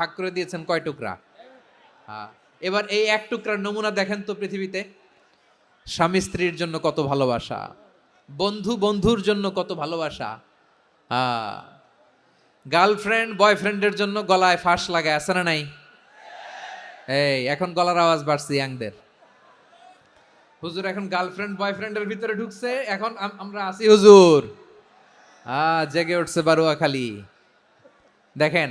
ভাগ করে দিয়েছেন কয় টুকরা? হ্যাঁ এবার এই এক টুকরার নমুনা দেখেন তো পৃথিবীতে। স্বামী স্ত্রীর জন্য কত ভালোবাসা, বন্ধু বন্ধুর জন্য কত ভালোবাসা। হ্যাঁ গার্লফ্রেন্ড বয়ফ্রেন্ডের জন্য গলায় ফাঁস লাগায়, আছে না নাই? এই, এখন গলার আওয়াজ বাড়ছে ইয়াংদের। হুজুর, এখন গার্লফ্রেন্ড বয়ফ্রেন্ডের ভিতরে ঢুকছে, এখন আমরা আছি হুজুর। আ জেগে উঠছে বারুয়া খালি দেখেন